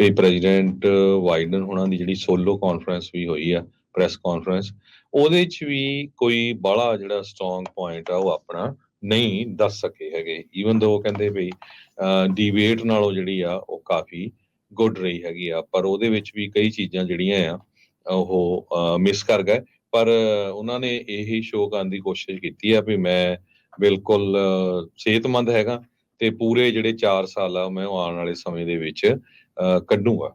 ਵੀ president Biden ਹੁਣਾਂ ਦੀ ਜਿਹੜੀ solo conference ਵੀ ਹੋਈ ਆ ਪ੍ਰੈਸ ਕਾਨਫਰੰਸ ਉਹਦੇ 'ਚ ਵੀ ਕੋਈ ਬਾਹਲਾ ਜਿਹੜਾ ਸਟਰੋਂਗ ਪੁਆਇੰਟ ਆ ਉਹ ਆਪਣਾ ਨਹੀਂ ਦੱਸ ਸਕੇ ਹੈਗੇ। ਈਵਨ ਦੋ ਕਹਿੰਦੇ ਵੀ ਡਿਬੇਟ ਨਾਲੋਂ ਜਿਹੜੀ ਆ ਉਹ ਕਾਫੀ ਗੁੱਡ ਰਹੀ ਹੈਗੀ ਆ, ਪਰ ਉਹਦੇ ਵਿੱਚ ਵੀ ਕਈ ਚੀਜ਼ਾਂ ਜਿਹੜੀਆਂ ਆ, ਉਹ ਮਿਸ ਕਰ ਗਏ। ਪਰ ਉਹਨਾਂ ਨੇ ਇਹੀ ਸ਼ੋਅ ਕਰਨ ਦੀ ਕੋਸ਼ਿਸ਼ ਕੀਤੀ ਆ ਵੀ ਮੈਂ ਬਿਲਕੁਲ ਸਿਹਤਮੰਦ ਹੈਗਾ ਤੇ ਪੂਰੇ ਜਿਹੜੇ 4 ਸਾਲ ਆ ਮੈਂ ਉਹ ਆਉਣ ਵਾਲੇ ਸਮੇਂ ਦੇ ਵਿੱਚ ਕੱਢੂੰਗਾ।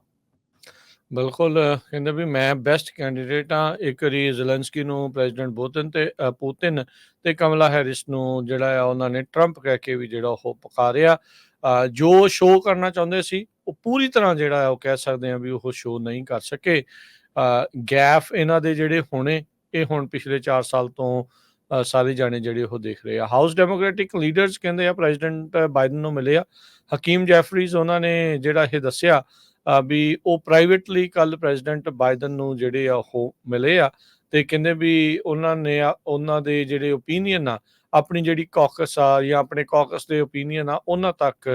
ਬਿਲਕੁਲ, ਕਹਿੰਦੇ ਵੀ ਮੈਂ ਬੈਸਟ ਕੈਂਡੀਡੇਟ ਆ ਇੱਕ ਵਾਰੀ ਜ਼ੈਲੈਂਸਕੀ ਨੂੰ ਪ੍ਰੈਜ਼ੀਡੈਂਟ ਪੁਤਿਨ ਤੇ ਪੁਤਿਨ ਤੇ ਕਮਲਾ ਹੈਰਿਸ ਨੂੰ ਜਿਹੜਾ ਆ, ਉਹਨਾਂ ਨੇ ਟਰੰਪ ਕਹਿ ਕੇ ਵੀ ਜਿਹੜਾ ਉਹ ਪੁਕਾਰਿਆ। ਜੋ ਸ਼ੋਅ ਕਰਨਾ ਚਾਹੁੰਦੇ ਸੀ, ਉਹ ਪੂਰੀ ਤਰ੍ਹਾਂ ਜਿਹੜਾ ਉਹ ਕਹਿ ਸਕਦੇ ਆ ਵੀ ਉਹ ਸ਼ੋਅ ਨਹੀਂ ਕਰ ਸਕੇ। ਗੈਫ ਇਹਨਾਂ ਦੇ ਜਿਹੜੇ ਹੋਣੇ, ਇਹ ਹੁਣ ਪਿਛਲੇ 4 ਸਾਲ ਤੋਂ ਸਾਰੇ ਜਾਣੇ ਜਿਹੜੇ ਉਹ ਦੇਖ ਰਹੇ ਆ। ਹਾਊਸ ਡੈਮੋਕ੍ਰੈਟਿਕ ਲੀਡਰਸ ਕਹਿੰਦੇ ਆ ਪ੍ਰੈਜ਼ੀਡੈਂਟ ਬਾਈਡਨ ਨੂੰ ਮਿਲੇ ਆ। ਹਕੀਮ ਜੈਫਰੀਜ਼ ਉਹਨਾਂ ਨੇ ਜਿਹੜਾ ਇਹ ਦੱਸਿਆ ਵੀ ਉਹ ਪ੍ਰਾਈਵੇਟਲੀ ਕੱਲ ਪ੍ਰੈਜ਼ੀਡੈਂਟ ਬਾਈਡਨ ਨੂੰ ਜਿਹੜੇ ਆ ਉਹ ਮਿਲੇ ਆ ਤੇ ਕਹਿੰਦੇ ਵੀ ਉਹਨਾਂ ਨੇ ਉਹਨਾਂ ਦੇ ਜਿਹੜੇ ਓਪੀਨੀਅਨ ਆ ਆਪਣੀ ਜਿਹੜੀ ਕਾਕਸ ਆ ਜਾਂ ਆਪਣੇ ਕਾਕਸ ਦੇ ਓਪੀਨੀਅਨ ਆ ਉਹਨਾਂ ਤੱਕ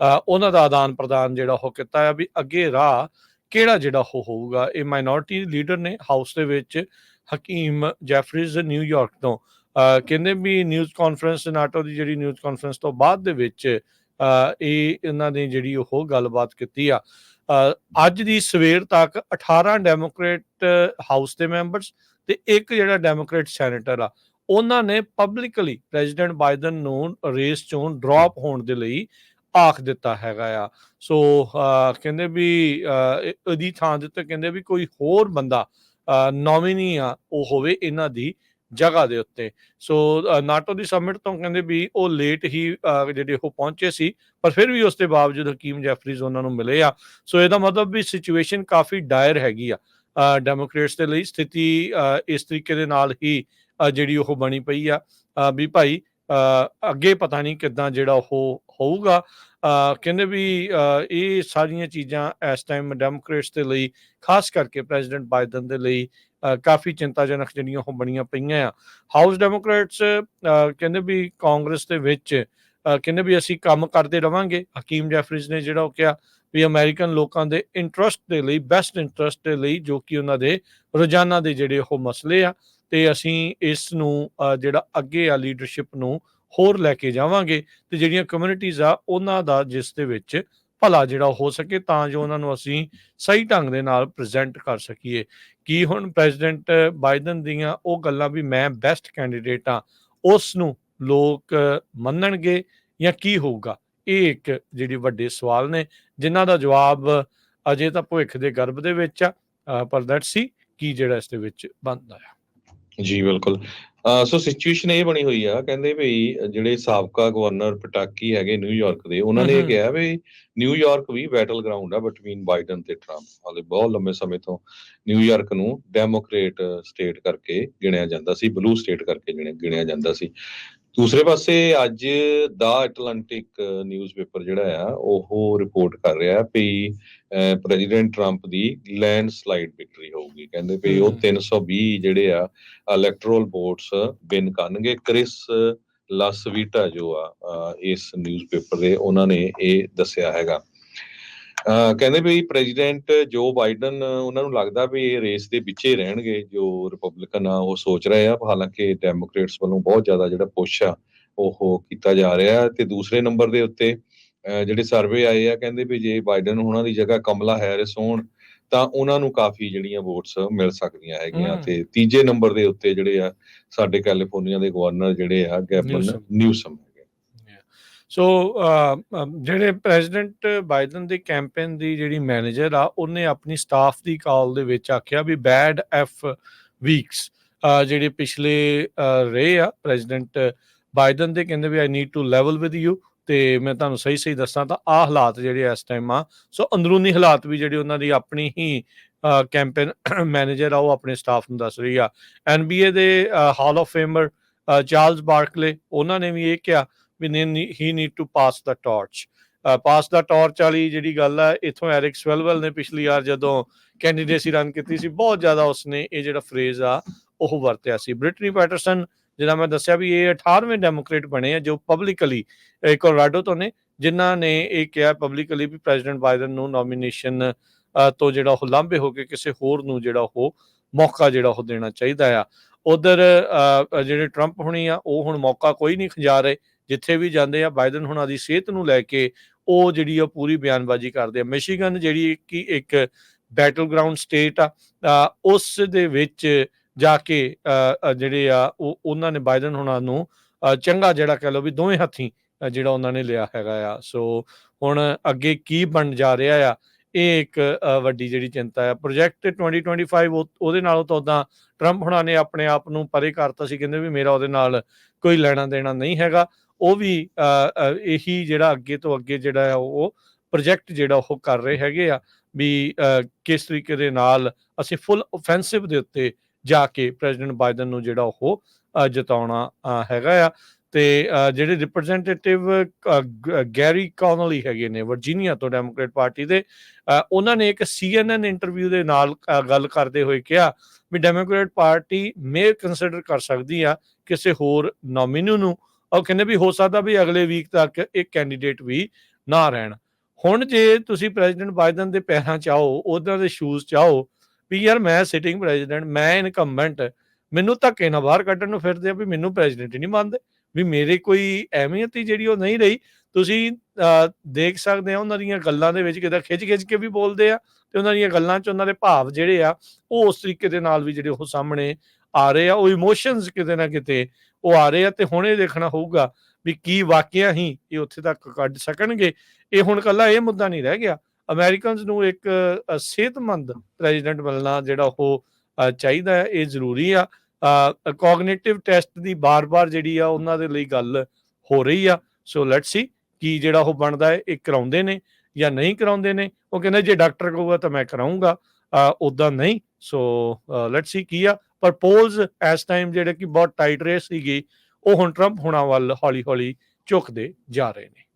ਅ, ਉਹਨਾਂ ਦਾ ਆਦਾਨ ਪ੍ਰਦਾਨ ਜਿਹੜਾ ਉਹ ਕੀਤਾ ਆ ਵੀ ਅੱਗੇ ਰਾਹ ਕਿਹੜਾ ਜਿਹੜਾ ਉਹ ਹੋਊਗਾ। ਇਹ ਮਾਈਨੋਰਿਟੀ ਲੀਡਰ ਨੇ ਹਾਊਸ ਦੇ ਵਿੱਚ ਹਕੀਮ ਜੈਫਰੀਜ਼ ਨਿਊਯਾਰਕ ਤੋਂ। ਕਹਿੰਦੇ ਵੀ ਨਿਊਜ਼ ਕਾਨਫਰੰਸ ਨਾਟੋ ਦੀ ਜਿਹੜੀ ਨਿਊਜ਼ ਕਾਨਫਰੰਸ ਤੋਂ ਬਾਅਦ ਦੇ ਵਿੱਚ ਇਹ ਇਹਨਾਂ ਨੇ ਜਿਹੜੀ ਉਹ ਗੱਲਬਾਤ ਕੀਤੀ ਆ। ਅੱਜ ਦੀ ਸਵੇਰ ਤੱਕ 18 ਡੈਮੋਕ੍ਰੇਟ ਹਾਊਸ ਦੇ ਮੈਂਬਰਸ ਤੇ ਇੱਕ ਜਿਹੜਾ ਡੈਮੋਕ੍ਰੇਟ ਸੈਨੇਟਰ ਆ, ਉਹਨਾਂ ਨੇ ਪਬਲਿਕਲੀ ਪ੍ਰੈਜ਼ੀਡੈਂਟ ਬਾਈਡਨ ਨੂੰ ਰੇਸ ਚੋਂ ਡ੍ਰੌਪ ਹੋਣ ਦੇ ਲਈ ਆਖ ਦਿੱਤਾ ਹੈਗਾ ਆ। ਸੋ ਕਹਿੰਦੇ ਵੀ ਇਹ- ਉਹਦੀ ਥਾਂ ਦੇ ਉੱਤੇ ਕਹਿੰਦੇ ਵੀ ਕੋਈ ਹੋਰ ਬੰਦਾ ਨੋਮੀਨੀ ਆ, ਉਹ ਹੋਵੇ ਇਹਨਾਂ ਦੀ। ਜਗ੍ਹਾ ਦੇ ਉੱਤੇ। ਸੋ ਨਾਟੋ ਦੀ ਸਮਿਟ ਤੋਂ ਕਹਿੰਦੇ ਵੀ ਉਹ ਲੇਟ ਹੀ ਜਿਹੜੇ ਉਹ ਪਹੁੰਚੇ ਸੀ, ਪਰ ਫਿਰ ਵੀ ਉਸ ਦੇ ਬਾਵਜੂਦ ਹਕੀਮ ਜੈਫਰੀਜ਼ ਉਹਨਾਂ ਨੂੰ ਮਿਲੇ ਆ। ਸੋ ਇਹਦਾ ਮਤਲਬ ਵੀ ਸਿਚੁਏਸ਼ਨ ਕਾਫੀ ਡਾਇਰ ਹੈਗੀ ਆ ਡੈਮੋਕ੍ਰੇਟਸ ਦੇ ਲਈ। ਸਥਿਤੀ ਇਸ ਤਰੀਕੇ ਦੇ ਨਾਲ ਹੀ ਜਿਹੜੀ ਉਹ ਬਣੀ ਪਈ ਆ। ਵੀ ਭਾਈ ਅੱਗੇ ਪਤਾ ਨਹੀਂ ਕਿੱਦਾਂ ਜਿਹੜਾ ਉਹ ਹੋਊਗਾ। ਕਹਿੰਦੇ ਵੀ ਇਹ ਸਾਰੀਆਂ ਚੀਜ਼ਾਂ ਇਸ ਟਾਈਮ ਡੈਮੋਕ੍ਰੇਟਸ ਦੇ ਲਈ ਖਾਸ ਕਰਕੇ ਪ੍ਰੈਜ਼ੀਡੈਂਟ ਬਾਈਡਨ ਦੇ ਲਈ ਕਾਫੀ ਚਿੰਤਾਜਨਕ ਜਿਹੜੀਆਂ ਉਹ ਬਣੀਆਂ ਪਈਆਂ ਆ। ਹਾਊਸ ਡੈਮੋਕ੍ਰੇਟਸ ਕਹਿੰਦੇ ਵੀ ਕਾਂਗਰਸ ਦੇ ਵਿੱਚ ਕਹਿੰਦੇ ਵੀ ਅਸੀਂ ਕੰਮ ਕਰਦੇ ਰਵਾਂਗੇ। ਹਕੀਮ ਜੈਫਰੀਜ਼ ਨੇ ਜਿਹੜਾ ਉਹ ਕਿਹਾ ਵੀ ਅਮਰੀਕਨ ਲੋਕਾਂ ਦੇ ਇੰਟਰਸਟ ਦੇ ਲਈ ਬੈਸਟ ਇੰਟਰਸਟ ਦੇ ਲਈ ਜੋ ਕਿ ਉਹਨਾਂ ਦੇ ਰੋਜ਼ਾਨਾ ਦੇ ਜਿਹੜੇ ਉਹ ਮਸਲੇ ਆ ਤੇ ਅਸੀਂ ਇਸ ਨੂੰ ਅ, ਜਿਹੜਾ ਅੱਗੇ ਆ ਲੀਡਰਸ਼ਿਪ ਨੂੰ ਹੋਰ ਲੈ ਕੇ ਜਾਵਾਂਗੇ ਤੇ ਜਿਹੜੀਆਂ ਕਮਿਊਨਿਟੀਆਂ ਆ ਉਹਨਾਂ ਦਾ ਜਿਸ ਦੇ ਵਿੱਚ ਭਲਾ ਜਿਹੜਾ ਹੋ ਸਕੇ ਤਾਂ ਜੋ ਉਹਨਾਂ ਨੂੰ ਅਸੀਂ ਸਹੀ ਢੰਗ ਦੇ ਨਾਲ ਪ੍ਰੈਜ਼ੈਂਟ ਕਰ ਸਕੀਏ। ਕੀ ਹੁਣ ਪ੍ਰੈਜ਼ੀਡੈਂਟ ਬਾਈਡਨ ਦੀਆਂ ਉਹ ਗੱਲਾਂ ਵੀ ਮੈਂ ਬੈਸਟ ਕੈਂਡੀਡੇਟ ਆ ਉਸ ਨੂੰ ਲੋਕ ਮੰਨਣਗੇ ਜਾਂ ਕੀ ਹੋਊਗਾ? ਇਹ ਇੱਕ ਜਿਹੜੀ ਵੱਡੇ ਸਵਾਲ ਨੇ, ਜਿਨ੍ਹਾਂ ਦਾ ਜਵਾਬ ਅਜੇ ਤਾਂ ਭਵਿੱਖ ਦੇ ਗਰਭ ਦੇ ਵਿੱਚ ਆ ਪਰ ਲੈਟਸ ਸੀ, ਕੀ ਜਿਹੜਾ ਇਸ ਦੇ ਵਿੱਚ ਬਣਦਾ ਆ। ਜੀ ਬਿਲਕੁਲ। ਸੋ ਸਿਚੁਏਸ਼ਨ ਇਹ ਬਣੀ ਹੋਈ ਆ ਕਹਿੰਦੇ ਵੀ ਜਿਹੜੇ ਸਾਬਕਾ ਗਵਰਨਰ ਪਟਾਕੀ ਹੈਗੇ ਨਿਊਯਾਰਕ ਦੇ ਉਹਨਾਂ ਨੇ ਇਹ। ਕਿਹਾ ਵੀ ਨਿਊਯਾਰਕ ਵੀ ਬੈਟਲ ਗਰਾਊਂਡ ਆ ਬਿਟਵੀਨ ਬਾਈਡਨ ਤੇ ਟਰੰਪ ਹਾਲੇ ਬਹੁਤ ਲੰਮੇ ਸਮੇਂ ਤੋਂ ਨਿਊਯਾਰਕ ਨੂੰ ਡੈਮੋਕ੍ਰੇਟ ਸਟੇਟ ਕਰਕੇ ਗਿਣਿਆ ਜਾਂਦਾ ਸੀ ਬਲੂ ਸਟੇਟ ਕਰਕੇ ਗਿਣਿਆ ਜਾਂਦਾ ਸੀ। ਦੂਸਰੇ ਪਾਸੇ ਅੱਜ ਦਾ ਐਟਲਾਂਟਿਕ ਨਿਊਜ਼ਪੇਪਰ ਜਿਹੜਾ ਆ ਉਹ ਰਿਪੋਰਟ ਕਰ ਰਿਹਾ ਵੀ ਪ੍ਰੈਜ਼ੀਡੈਂਟ ਟਰੰਪ ਦੀ ਲੈਂਡਸਲਾਈਡ ਵਿਕਟਰੀ ਹੋਊਗੀ। ਕਹਿੰਦੇ ਵੀ ਉਹ ਹਮ। 320 ਜਿਹੜੇ ਆ ਇਲੈਕਟਰਲ ਵੋਟਸ ਵਿਨ ਕਰਨਗੇ। ਕ੍ਰਿਸ ਲਾਸਵੀਟਾ ਜੋ ਆ ਇਸ ਨਿਊਜ਼ਪੇਪਰ ਦੇ ਉਹਨਾਂ ਨੇ ਇਹ ਦੱਸਿਆ ਹੈਗਾ। ਕਹਿੰਦੇ ਵੀ ਪ੍ਰੈਜ਼ੀਡੈਂਟ ਜੋ ਬਾਈਡਨ ਉਹਨਾਂ ਨੂੰ ਲੱਗਦਾ ਵੀ ਇਹ ਰੇਸ ਦੇ ਵਿੱਚੇ ਰਹਿਣਗੇ ਜੋ ਰਿਪਬਲਿਕਨ ਆ ਉਹ ਸੋਚ ਰਹੇ ਆ ਹਾਲਾਂਕਿ ਡੈਮੋਕ੍ਰੇਟਸ ਵੱਲੋਂ ਬਹੁਤ ਜ਼ਿਆਦਾ ਜਿਹੜਾ ਪੁਸ਼ ਆ ਉਹ ਕੀਤਾ ਜਾ ਰਿਹਾ ਤੇ ਦੂਸਰੇ ਨੰਬਰ ਦੇ ਉੱਤੇ ਜਿਹੜੇ ਸਰਵੇ ਆਏ ਆ ਕਹਿੰਦੇ ਵੀ ਜੇ ਬਾਈਡਨ ਉਹਨਾਂ ਦੀ ਜਗ੍ਹਾ ਕਮਲਾ ਹੈਰਿਸ ਹੋਣ ਤਾਂ ਉਹਨਾਂ ਨੂੰ ਕਾਫੀ ਜਿਹੜੀਆਂ ਵੋਟਸ ਮਿਲ ਸਕਦੀਆਂ ਹੈਗੀਆਂ। ਤੇ ਤੀਜੇ ਨੰਬਰ ਦੇ ਉੱਤੇ ਜਿਹੜੇ ਆ ਸਾਡੇ ਕੈਲੀਫੋਰਨੀਆ ਦੇ ਗਵਰਨਰ ਜਿਹੜੇ ਆ Gavin Newsom. So uh, um, ਜਿਹੜੇ ਪ੍ਰੈਜ਼ੀਡੈਂਟ ਬਾਈਡਨ ਦੇ ਕੈਂਪੇਨ ਦੀ ਜਿਹੜੀ ਮੈਨੇਜਰ ਆ, ਉਹਨੇ ਆਪਣੀ ਸਟਾਫ ਦੀ ਕਾਲ ਦੇ ਵਿੱਚ ਆਖਿਆ ਵੀ ਬੈਡ ਐਫ ਵੀਕਸ ਜਿਹੜੇ ਪਿਛਲੇ ਰਹੇ ਆ ਪ੍ਰੈਜ਼ੀਡੈਂਟ ਬਾਈਡਨ ਦੇ, ਕਹਿੰਦੇ ਵੀ I need to level with you ਤੇ ਮੈਂ ਤੁਹਾਨੂੰ ਸਹੀ ਸਹੀ ਦੱਸਾਂ ਤਾਂ ਆ ਹਾਲਾਤ ਜਿਹੜੇ ਇਸ ਟਾਈਮ ਆ। ਸੋ ਅੰਦਰੂਨੀ ਹਾਲਾਤ ਵੀ ਜਿਹੜੇ ਉਹਨਾਂ ਦੀ ਆਪਣੀ ਹੀ ਕੈਂਪੇਨ ਮੈਨੇਜਰ ਆ, ਉਹ ਆਪਣੇ ਸਟਾਫ ਨੂੰ ਦੱਸ ਰਹੀ ਆ। NBA ਦੇ ਹਾਲ ਆਫ ਫੇਮਰ ਚਾਰਲਸ ਬਾਰਕਲੇ ਉਹਨਾਂ ਨੇ ਵੀ ਇਹ ਕਿਹਾ ਵੀ he need to pass the torch pass the torch ਵਾਲੀ ਜਿਹੜੀ ਗੱਲ ਆ, ਇਥੋਂ ਐਰਿਕ ਸਵੈਲਵਲ ਨੇ ਪਿਛਲੀ ਵਾਰ ਜਦੋਂ ਕੈਂਡੀਡੇਸੀ ਰਨ ਕੀਤੀ ਸੀ, ਬਹੁਤ ਜ਼ਿਆਦਾ ਉਸਨੇ ਇਹ ਜਿਹੜਾ ਫਰੇਜ਼ ਆ, ਉਹ ਵਰਤਿਆ ਸੀ। ਬ੍ਰਿਟਨੀ ਪੈਟਰਸਨ ਜਿਹਦਾ ਮੈਂ ਦੱਸਿਆ ਵੀ ਇਹ 18ਵੇਂ ਡੈਮੋਕ੍ਰੇਟ ਬਣੇ ਆ, ਜੋ ਪਬਲਿਕਲੀ ਕੋਲੋਰਾਡੋ ਤੋਂ ਨੇ, ਜਿਨ੍ਹਾਂ ਨੇ ਇਹ ਕਿਹਾ ਪਬਲਿਕਲੀ ਵੀ ਪ੍ਰੈਜ਼ੀਡੈਂਟ ਬਾਈਡਨ ਨੂੰ ਨੋਮੀਨੇਸ਼ਨ ਤੋਂ ਜਿਹੜਾ ਉਹ ਲਾਂਭੇ ਹੋ ਕੇ ਕਿਸੇ ਹੋਰ ਨੂੰ ਜਿਹੜਾ ਉਹ ਮੌਕਾ ਜਿਹੜਾ ਉਹ ਦੇਣਾ ਚਾਹੀਦਾ ਆ। ਉਧਰ ਜਿਹੜੇ ਟਰੰਪ ਹੁਣੀ ਆ, ਉਹ ਹੁਣ ਮੌਕਾ ਕੋਈ ਨਹੀਂ ਖਿਜਾ ਰਹੇ। ਜਿੱਥੇ ਵੀ ਜਾਂਦੇ ਆ ਬਾਈਡਨ ਹੁਣਾਂ ਦੀ ਸਿਹਤ ਨੂੰ ਲੈ ਕੇ ਉਹ ਜਿਹੜੀ ਉਹ ਪੂਰੀ ਬਿਆਨਬਾਜ਼ੀ ਕਰਦੇ ਆ। ਮਿਸ਼ੀਗਨ ਜਿਹੜੀ ਕਿ ਇੱਕ ਬੈਟਲ ਗਰਾਊਂਡ ਸਟੇਟ ਆ ਉਸ ਦੇ ਵਿੱਚ ਜਾ ਕੇ ਅ, ਜਿਹੜੇ ਆ ਉਹ ਉਹਨਾਂ ਨੇ ਬਾਈਡਨ ਹੁਣਾਂ ਨੂੰ ਚੰਗਾ ਜਿਹੜਾ ਕਹਿ ਲਓ ਵੀ ਦੋਵੇਂ ਹੱਥੀਂ ਜਿਹੜਾ ਉਹਨਾਂ ਨੇ ਲਿਆ ਹੈਗਾ ਆ। ਸੋ ਹੁਣ ਅੱਗੇ ਕੀ ਬਣ ਜਾ ਰਿਹਾ ਆ ਇਹ ਇੱਕ ਵੱਡੀ ਜਿਹੜੀ ਚਿੰਤਾ ਆ। ਪ੍ਰੋਜੈਕਟ 2025 ਉਹ- ਉਹਦੇ ਨਾਲੋਂ ਤਾਂ ਉਦਾਂ ਟਰੰਪ ਹੁਣਾਂ ਨੇ ਆਪਣੇ ਆਪ ਨੂੰ ਪਰੇ ਕਰਤਾ ਸੀ ਕਹਿੰਦੇ ਵੀ ਮੇਰਾ ਉਹਦੇ ਨਾਲ ਕੋਈ ਲੈਣਾ ਦੇਣਾ ਨਹੀਂ ਹੈਗਾ। ਉਹ ਵੀ ਇਹੀ ਜਿਹੜਾ ਅੱਗੇ ਤੋਂ ਅੱਗੇ ਜਿਹੜਾ ਆ ਉਹ ਪ੍ਰੋਜੈਕਟ ਜਿਹੜਾ ਉਹ ਕਰ ਰਹੇ ਹੈਗੇ ਆ ਵੀ ਕਿਸ ਤਰੀਕੇ ਦੇ ਨਾਲ ਅਸੀਂ ਫੁੱਲ ਆਫੈਂਸਿਵ ਦੇ ਉੱਤੇ ਜਾ ਕੇ ਪ੍ਰੈਜ਼ੀਡੈਂਟ ਬਾਈਡਨ ਨੂੰ ਜਿਹੜਾ ਉਹ ਅ, ਜਿਤਾਉਣਾ ਹੈਗਾ ਆ। ਤੇ ਜਿਹੜੇ ਰਿਪਰੈਜ਼ੈਂਟੇਟਿਵ ਗੈਰੀ ਕੌਨਲੀ ਹੈਗੇ ਨੇ ਵਰਜੀਨੀਆ ਤੋਂ ਡੈਮੋਕ੍ਰੇਟ ਪਾਰਟੀ ਦੇ ਉਹਨਾਂ ਨੇ ਇੱਕ CNN ਇੰਟਰਵਿਊ ਦੇ ਨਾਲ ਗੱਲ ਕਰਦੇ ਹੋਏ ਕਿਹਾ ਵੀ ਡੈਮੋਕ੍ਰੇਟ ਪਾਰਟੀ ਮੇ ਕੰਸੀਡਰ ਕਰ ਸਕਦੀ ਆ ਕਿਸੇ ਹੋਰ ਨੋਮੀਨੀ ਨੂੰ। ਉਹ ਕਹਿੰਦੇ ਵੀ ਹੋ ਸਕਦਾ ਵੀ ਅਗਲੇ ਵੀਕ ਤੱਕ ਇਹ ਕੈਂਡੀਡੇਟ ਵੀ ਨਾ ਰਹਿਣ। ਹੁਣ ਜੇ ਤੁਸੀਂ ਪ੍ਰੈਜ਼ੀਡੈਂਟ ਬਾਈਡਨ ਦੇ ਪੈਰਾਂ 'ਚ ਆਓ ਉਹਨਾਂ ਦੇ ਸ਼ੂਜ਼ 'ਚ ਆਓ ਵੀ ਯਾਰ ਮੈਂ ਸਿਟਿੰਗ ਪ੍ਰੈਜ਼ੀਡੈਂਟ ਮੈਂ ਇਨਕੰਬੈਂਟ ਮੈਨੂੰ ਧੱਕੇ ਨਾਲ ਬਾਹਰ ਕੱਢਣ ਨੂੰ ਫਿਰਦੇ ਆ ਵੀ ਮੈਨੂੰ ਪ੍ਰੈਜ਼ੀਡੈਂਟ ਹੀ ਨਹੀਂ ਮੰਨਦੇ। ਵੀ ਮੇਰੇ ਕੋਈ ਅਹਿਮੀਅਤ ਹੀ ਜਿਹੜੀ ਉਹ ਨਹੀਂ ਰਹੀ। ਤੁਸੀਂ ਅਹ, ਦੇਖ ਸਕਦੇ ਆ ਉਹਨਾਂ ਦੀਆਂ ਗੱਲਾਂ ਦੇ ਵਿੱਚ ਕਿਦਾਂ ਖਿੱਚ-ਖਿੱਚ ਕੇ ਵੀ ਬੋਲਦੇ ਆ ਤੇ ਉਹਨਾਂ ਦੀਆਂ ਗੱਲਾਂ 'ਚ ਉਹਨਾਂ ਦੇ ਭਾਵ ਜਿਹੜੇ ਆ ਉਹ ਉਸ ਤਰੀਕੇ ਦੇ ਨਾਲ ਵੀ ਜਿਹੜੇ ਉਹ ਸਾਹਮਣੇ ਆ ਰਹੇ ਆ ਉਹ ਇਮੋਸ਼ਨਸ ਕਿਤੇ ਨਾ ਕਿਤੇ ਉਹ ਆ ਰਹੇ ਆ ਤੇ ਹੁਣ ਇਹ ਦੇਖਣਾ ਹੋਊਗਾ ਵੀ ਕੀ ਵਾਕਿਆ ਹੀ ਇਹ ਉੱਥੇ ਤੱਕ ਕੱਢ ਸਕਣਗੇ। ਇਹ ਹੁਣ ਕੱਲਾ ਇਹ ਮੁੱਦਾ ਨਹੀਂ ਰਹਿ ਗਿਆ। ਅਮਰੀਕਨਸ ਨੂੰ ਇੱਕ ਸਿਹਤਮੰਦ ਪ੍ਰੈਜ਼ੀਡੈਂਟ ਮਿਲਣਾ ਜਿਹੜਾ ਉਹ ਚਾਹੀਦਾ ਹੈ, ਇਹ ਜ਼ਰੂਰੀ ਆ। ਕੋਗਨੀਟਿਵ ਟੈਸਟ ਦੀ ਬਾਰ-ਬਾਰ ਜਿਹੜੀ ਆ ਉਹਨਾਂ ਦੇ ਲਈ ਗੱਲ ਹੋ ਰਹੀ ਆ। ਸੋ ਲੈਟਸ ਸੀ ਕੀ ਜਿਹੜਾ ਉਹ ਬਣਦਾ ਹੈ, ਇਹ ਕਰਾਉਂਦੇ ਨੇ ਜਾਂ ਨਹੀਂ ਕਰਾਉਂਦੇ ਨੇ। ਉਹ ਕਹਿੰਦੇ ਜੇ ਡਾਕਟਰ ਕਹੂਗਾ ਤਾਂ ਮੈਂ ਕਰਾਉਂਗਾ ਉਦਾਂ ਨਹੀਂ। ਸੋ ਲੈਟਸ ਸੀ ਕੀ ਆ। ਪਰ ਪੋਲਸ ਇਸ ਟਾਈਮ ਜਿਹੜੇ ਕਿ ਬਹੁਤ ਟਾਈਟ ਰੇਸ ਸੀਗੀ, ਉਹ ਹੁਣ ਟਰੰਪ ਹੋਣਾ ਵੱਲ ਹੌਲੀ-ਹੌਲੀ ਝੁਕਦੇ ਜਾ ਰਹੇ ਨੇ।